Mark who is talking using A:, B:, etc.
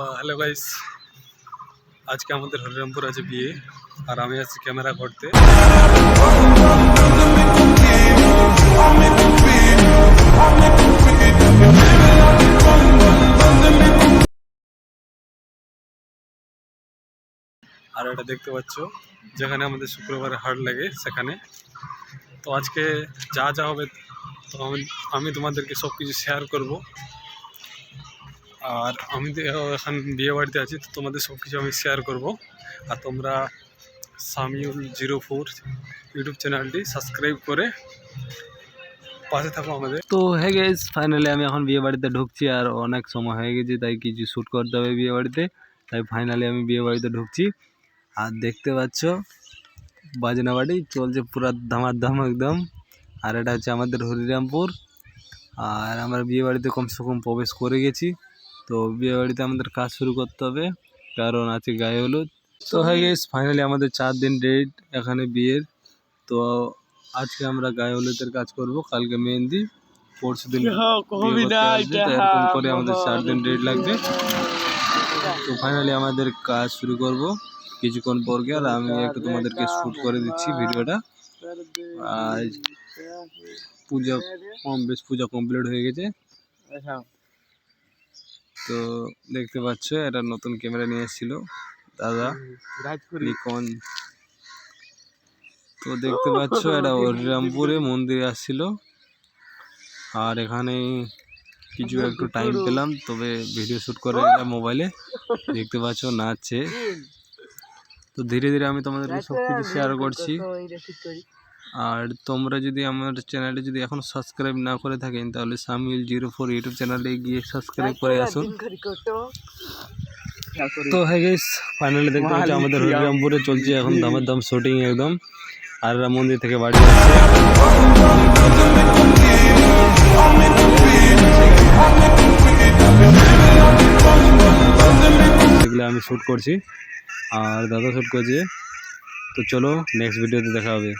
A: Hello guys, আজকে আমাদের হরিরামপুর আছে বিয়ে, আর আমি আছি ক্যামেরা করতে আর এটা দেখতে পাচ্ছ, যেখানে আমাদের শুক্রবারে হাট লাগে সেখানে। তো আজকে যা যা হবে, তো আমি আমি তোমাদেরকে সব কিছু শেয়ার করব। আর আমি এখন বিয়ে বাড়িতে আছি, তো তোমাদের সব কিছু আমি শেয়ার করব। আর তোমরা সামিউল জিরো ফোর ইউটিউব চ্যানেলটি সাবস্ক্রাইব করে পাশে থাকো আমাদের।
B: তো হয়ে গেছে ফাইনালি আমি এখন বিয়ে বাড়িতে ঢুকছি আর অনেক সময় হয়ে গেছে, তাই কিছু শ্যুট করতে হবে বিয়ে বাড়িতে। তাই ফাইনালি আমি বিয়ে বাড়িতে ঢুকছি। আর দেখতে পাচ্ছ বাজনা বাড়ি, চলছে পুরা ধামাধাম একদম। আর এটা হচ্ছে আমাদের হরিরামপুর। আর আমরা বিয়ে বাড়িতে কমসে কম প্রবেশ করে গেছি। তো বিয়ে বাড়িতে আমাদের কাজ শুরু করতে হবে কারণ আছে গায়ে হলুদ। তো হয়ে গেছে ফাইনালি আমাদের চার দিন ডেট এখানে বিয়ের। তো আজকে আমরা গায়ে হলুদের কাজ করব কালকে মেহেন্দি পরশু দিন এরকম করে আমাদের চার দিন ডেট লাগবে। তো ফাইনালি আমাদের কাজ শুরু করব কিছুক্ষণ পর গিয়ে আর আমি একটু তোমাদেরকে শ্যুট করে দিচ্ছি ভিডিওটা। আর পূজা কম বেশ পূজা কমপ্লিট হয়ে গেছে। তো দেখতে পাচ্ছ এটা নতুন ক্যামেরা নিয়ে এসেছিল দাদা নিকন। তো দেখতে পাচ্ছ এটা হরিরামপুরে মন্দিরে আসছিল। আর এখানে কিছু একটু টাইম পেলাম তবে ভিডিও শ্যুট করে নিলাম মোবাইলে দেখতে পাচ্ছ নাচছে। তো ধীরে ধীরে আমি তোমাদেরকে সব কিছু শেয়ার করছি। আর তোমরা যদি আমার চ্যানেলে যদি এখন সাবস্ক্রাইব না করে থাকেন তাহলে সামিল জিরো ফোর ইউটিউব চ্যানেলে গিয়ে সাবস্ক্রাইব করে আসুন তো হ্যাঁ গেস ফাইনালি দেখতে পাচ্ছি আমাদের হরিরামপুরে চলছে এখন দামের দাম শুটিং একদম। আর মন্দির থেকে বাড়ি এগুলো আমি শ্যুট করছি। আর দাদা শ্যুট করছে। তো চলো নেক্সট ভিডিওতে দেখা হবে।